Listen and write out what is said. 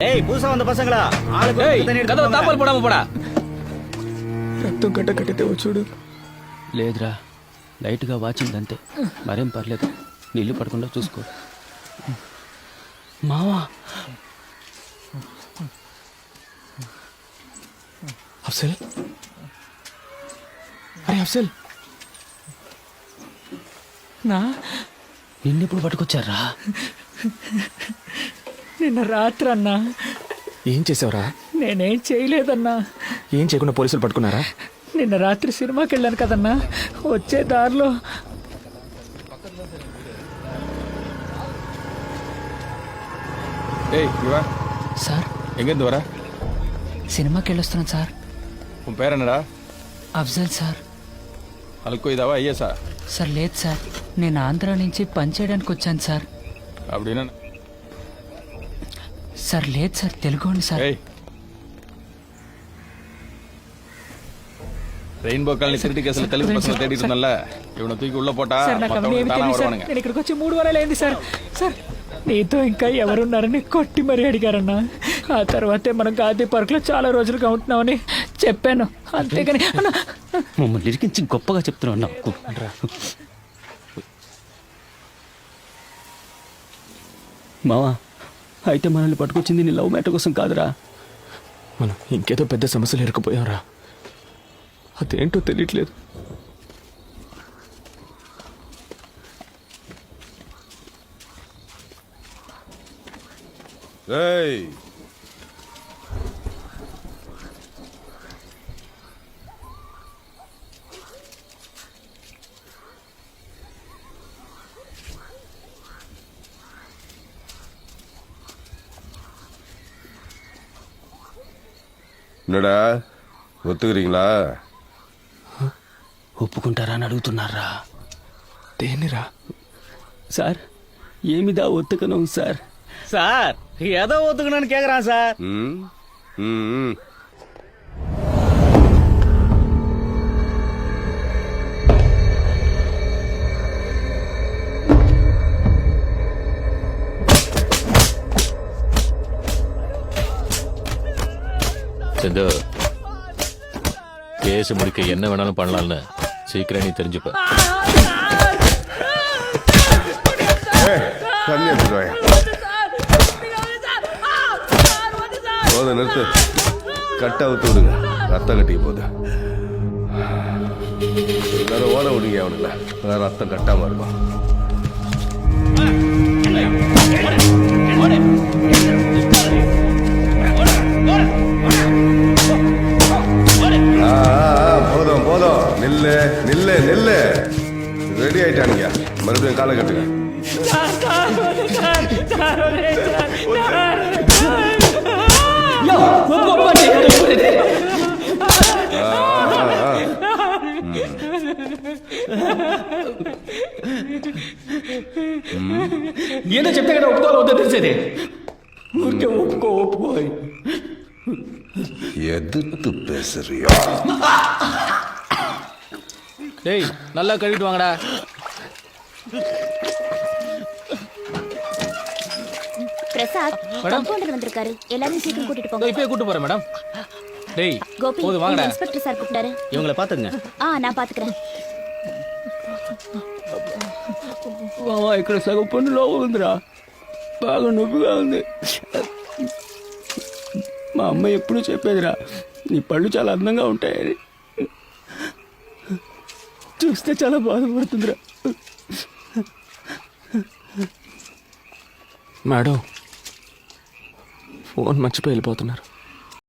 ஏய் புதுசா வந்த பசங்களா ஆளுக்கு ஏய் ஒரு தண்ணி எடுத்து கதவு வாங்க. தாப்பால் போடாம போடா రక్తం కట్ట కట్టితే చూడు లేదురా లైట్గా వాచింది అంతే మరేం పర్లేదు నీళ్లు పడకుండా చూసుకో మావా అఫ్సల్ అరే అఫ్సల్ నా నిన్నెప్పుడు పట్టుకొచ్చారా నిన్న రాత్రి అన్నా ఏం చేసావురా నేనేం చేయలేదన్నా ఏం చేయకుండా పోలీసులు పట్టుకున్నారా నిన్న రాత్రి సినిమాకి వెళ్ళాను కదన్నా వచ్చే దారిలో ஏய் இவா సార్ எங்கேருந்து வர సినిమాకి వెళ్ళొస్తున్నాను సార్ உன் பேர் என்னடா అఫ్జల్ సార్ అల్కో ఇదావా ఐఎస్ఆ సార్ లేదు సార్ నేను ఆంధ్ర నుంచి పని చేయడానికి వచ్చాను సార్ அப்படின்னா సార్ లేదు సార్ తెలుగుండి సార్. రెయిన్బో కాలనీ సెక్యూరిటీ కేసులు తెలుగు బస్సులు తేడికున్నల్ల ఇవన్న తూకి ఉళ్ళ పోట ఇక్కడికి వచ్చి మూడు వారాలు అయింది సార్. సార్ నీతో ఇంకా ఎవరున్నారని కొట్టి మరీ అడిగారన్న. ఆ తర్వాతే మనం గాంధీ పార్క్లో చాలా రోజులుగా ఉంటున్నామని చెప్పాను. అంతేగాని మమ్మల్ని ఇరికించి గొప్పగా చెప్తున్నావు నాకు మావా అయితే మనల్ని పట్టుకొచ్చింది నీ లవ్ మ్యాటర్ కోసం కాదురా. మనం ఇంకేదో పెద్ద సమస్యలు ఇరుక్కుపోయాంరా అదేంటో తెలియట్లేదు. ఏయ్! என்னடா ஒத்துக்கிறீங்களா ఒప్పుకుంటారా అని అడుగుతున్నారా దేనిరా సార్ ఏమిదా ఒత్తుకనం సార్ சார் ஏதோ ஒத்துக்கணும்னு கேக்குறான் சார் ம் ம் செந்து கேஸ் முடிக்க என்ன வேணாலும் பண்ணலாம்னு சீக்கிரம் நீ தெரிஞ்சுப்ப. ஏய், நிறுத்து. கட்டை அவுத்து விடுங்க. ரத்தம் கட்டி போது எல்லாரும் ஓட விடுங்க அவனுங்களா அதான் ரத்தம் கட்டாம இருக்கும். நில்லு நில்லு நில்லு ரெடி ஆயிட்டானுங்க மறுபடியும் காலை கட்டுங்க ஆ, ஆ, ஆ. ఏదో చెప్తే కదా ఒప్పుకోవాలి వద్దో తెలిసేది ఊరికే ఒప్పుకో ఒప్పుకో எதிர்த்து பேசுறியா டேய் நல்லா கழுவிட்டு வாங்கடா பிரசாத் கம்பவுண்டர் வந்திருக்காரு எல்லாரும் சீக்கிரம் கூட்டிட்டு இதோ போங்க இப்பயே கூட்டு போறேன் மேடம் டேய் கோபி போதும் வாங்கடா உங்க இன்ஸ்பெக்டர் சார் கூப்பிட்டாரு இவங்களை பாத்துங்க ఆ நான் பாத்துக்கிறேன் మావా ఇక్కడ సగం పనులో ఉందిరా బాగా నొప్పిగా ఉంది మా అమ్మ ఎప్పుడు చెప్పేదిరా నీ పళ్ళు చాలా అందంగా ఉంటాయని చూస్తే చాలా బాధపడుతుందిరా. మేడం ఫోన్ మర్చిపోయి వెళ్ళిపోతున్నారు.